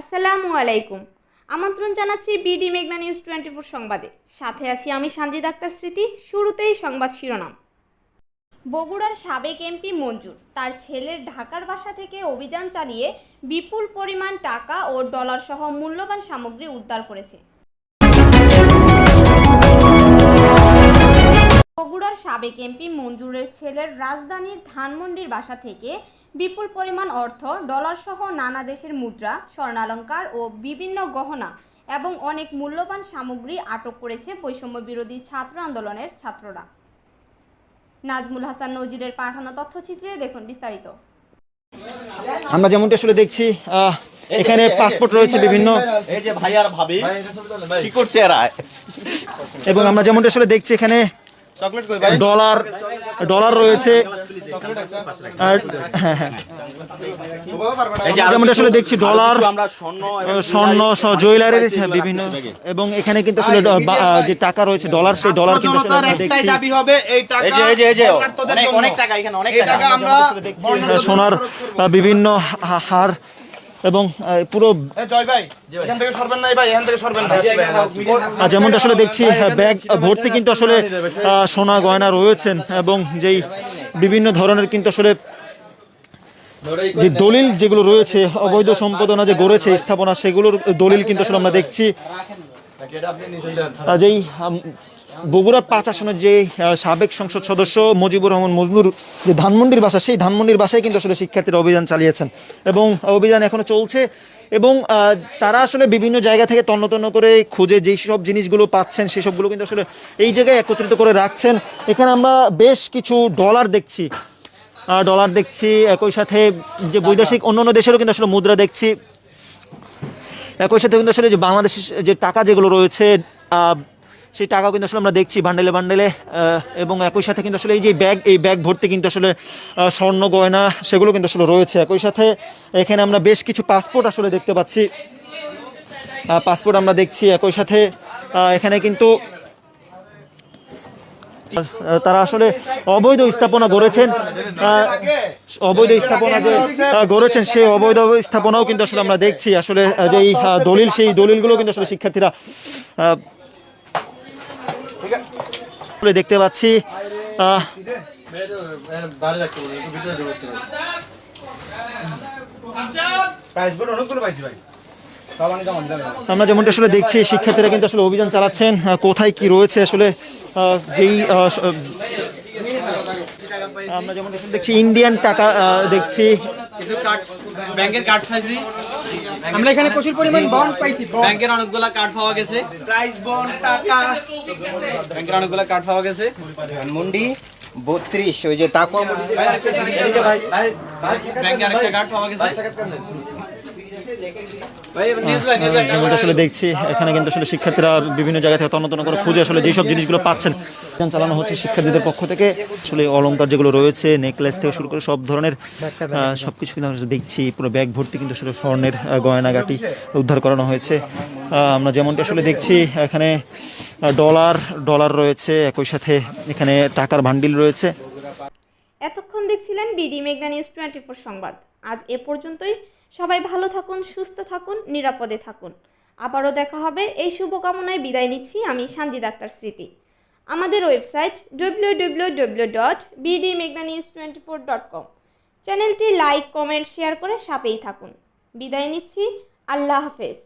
আসসালামু আলাইকুম। আমন্ত্রণ জানাচ্ছি বিডি মেঘনা নিউজ টোয়েন্টি ফোর সংবাদে। সাথে আছি আমি সানজিদ আক্তার স্মৃতি, শুরুতেই সংবাদ শিরোনাম। বগুড়ার সাবেক এমপি মঞ্জুর, তার ছেলের ঢাকার বাসা থেকে অভিযান চালিয়ে বিপুল পরিমাণ টাকা ও ডলার সহ মূল্যবান সামগ্রী উদ্ধার করেছে। বগুড়ার সাবেক এমপি মঞ্জুরের ছেলের রাজধানীর ধানমন্ডির বাসা থেকে বিপুল পরিমাণ অর্থ ডলার সহ নানা দেশের মুদ্রা স্বর্ণালঙ্কার ও বিভিন্ন গহনা এবং অনেক মূল্যবান সামগ্রী আটক করেছে বৈষম্য বিরোধী ছাত্র আন্দোলনের ছাত্ররা। নাজমুল হাসান নজিরের পাঠানো তথ্যচিত্রে দেখুন বিস্তারিত। আমরা যেমনটি আসলে দেখছি এখানে পাসপোর্ট রয়েছে বিভিন্ন। এই যে ভাই ভাবি কি করছে এরা? এবং আমরা যেমনটি আসলে দেখছি এখানে ডলার ডলার রয়েছে। যেমনটি আসলে দেখছি ডলার স্বর্ণ এবং আহ, স্বর্ণ সহ জুয়েলারির বিভিন্ন এবং এখানে কিন্তু আসলে যে টাকা রয়েছে ডলার সেই ডলার কিন্তু আসলে আমরা দেখছি। দাবি হবে এই টাকা এই যে এই যে এই যে বর্ণাঢ্যদের অনেক টাকা এখানে অনেক টাকা। টাকা আমরা দেখছি। সোনার বিভিন্ন হার এবং পুরো এ জয় ভাই এখান থেকে সরবেন নাই ভাই এখান থেকে সরবেন না। আর যেমনটা আসলে দেখছি হ্যাঁ, ব্যাগ ভর্তি কিন্তু আসলে সোনা গয়না রয়েছেন এবং যেই বিভিন্ন ধরনের কিন্তু আসলে যে দলিল যেগুলো রয়েছে অবৈধ সম্পাদনা যে গড়েছে স্থাপনা সেগুলোর দলিল কিন্তু আসলে আমরা দেখছি। যেই বগুড়ার পাঁচ আসনের যে সাবেক সংসদ সদস্য মুজিবুর রহমান মজনুর যে ধানমন্ডির বাসা, সেই ধানমন্ডির বাসায় কিন্তু আসলে শিক্ষার্থীরা অভিযান চালিয়েছেন এবং অভিযান এখনও চলছে এবং তারা আসলে বিভিন্ন জায়গা থেকে তন্ন তন্ন করে খুঁজে যেই সব জিনিসগুলো পাচ্ছেন সেসবগুলো কিন্তু আসলে এই জায়গায় একত্রিত করে রাখছেন। এখানে আমরা বেশ কিছু ডলার দেখছি। ডলার দেখছি, একই সাথে যে বৈদেশিক অন্য অন্য দেশেরও কিন্তু আসলে মুদ্রা দেখছি। একই সাথে কিন্তু আসলে যে বাংলাদেশের যে টাকা যেগুলো রয়েছে সেই টাকাও কিন্তু আসলে আমরা দেখছি বান্ডেলে বান্ডেলে এবং একই সাথে কিন্তু আসলে এই যে ব্যাগ এই ব্যাগ ভর্তি কিন্তু আসলে স্বর্ণ, গয়না সেগুলো কিন্তু আসলে রয়েছে। একই সাথে এখানে আমরা বেশ কিছু পাসপোর্ট আসলে দেখতে পাচ্ছি। পাসপোর্ট আমরা দেখছি একই সাথে। এখানে কিন্তু তারা আসলে অবৈধ স্থাপনা গড়েছেন। অবৈধ স্থাপনা যে গড়েছেন সেই অবৈধ স্থাপনাও কিন্তু আসলে আমরা দেখছি। আসলে যে দলিল, সেই দলিলগুলো কিন্তু আসলে শিক্ষার্থীরা কেমন যাবে আমরা যেমনটা আসলে দেখছি, শিক্ষার্থীরা কিন্তু আসলে অভিযান চালাচ্ছেন কোথায় কি রয়েছে আসলে যেই আমরা যেমন দেখছি ইন্ডিয়ান টাকা দেখছি। ব্যাংকের কার্ড আমরা এখানে প্রচুর পরিমাণ বন্ড পাইছি ব্যাংকের অনেকগুলা কার্ড পাওয়া গেছে। প্রাইস বন্ড টাকা। ব্যাংকের অনেকগুলা কার্ড পাওয়া গেছে। মুন্ডি বত্রিশ ওই যে তাকুয়া মুন্ডি ব্যাংকের আরেকটা কার্ড পাওয়া গেছে ভাই নিউজ ভাই নিউজ ভাই যেমনটা আসলে দেখছি। এখানে কিন্তু আসলে শিক্ষার্থীরা বিভিন্ন জায়গা থেকে তন্ন তন্ন করে খুঁজে আসলে যেসব জিনিসগুলো পাচ্ছেন অভিযান চালানো হচ্ছে শিক্ষার্থীদের পক্ষ থেকে। আসলে অলংকার যেগুলো রয়েছে নেকলেস থেকে শুরু করে সব ধরনের আহ, সবকিছু কিন্তু আমরা দেখছি। পুরো ব্যাগ ভর্তি কিন্তু আসলে স্বর্ণের গয়নাগাটি উদ্ধার করানো হয়েছে। আহ, আমরা যেমনটি আসলে দেখছি এখানে ডলার ডলার রয়েছে একই সাথে এখানে টাকার ভান্ডিল রয়েছে। এতক্ষণ দেখছিলেন বিডি মেঘনা নিউজ টোয়েন্টি সংবাদ। আজ এ পর্যন্তই। সবাই ভালো থাকুন, সুস্থ থাকুন, নিরাপদে থাকুন। আবারও দেখা হবে। এই শুভকামনায় বিদায় নিচ্ছি আমি সানজিদ আক্তার স্মৃতি। আমাদের website W W W dot twenty four dot com চ্যানেলটি লাইক, কমেন্ট, শেয়ার করে সাথেই থাকুন। বিদায় নিচ্ছি। আল্লাহ হাফেজ।